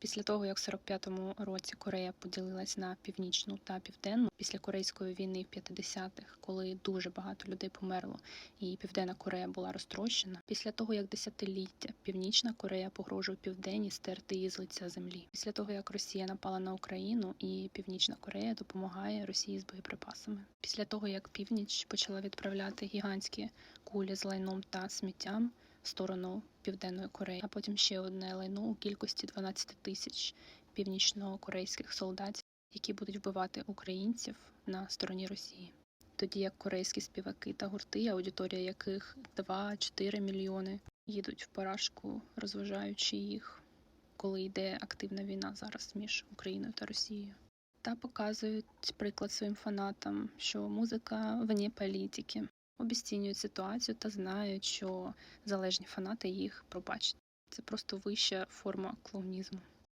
Після того, як в 45-му році Корея поділилась на північну та південну, після Корейської війни в 50-х, коли дуже багато людей померло, і Південна Корея була розтрощена. Після того, як десятиліття Північна Корея погрожує південні стерти її з лиця землі. Після того, як Росія напала на Україну, і Північна Корея допомагає Росії з боєприпасами. Після того, як північ почала відправляти гігантські кулі з лайном та сміттям сторону Південної Кореї, а потім ще одне лайно у кількості 12 тисяч північно-корейських солдатів, які будуть вбивати українців на стороні Росії. Тоді як корейські співаки та гурти, аудиторія яких 2-4 мільйони, їдуть в поражку, розважаючи їх, коли йде активна війна зараз між Україною та Росією. Та показують приклад своїм фанатам, що музика вне політики, обіцінюють ситуацію та знають, що залежні фанати їх пробачать. Це просто вища форма клоунізму.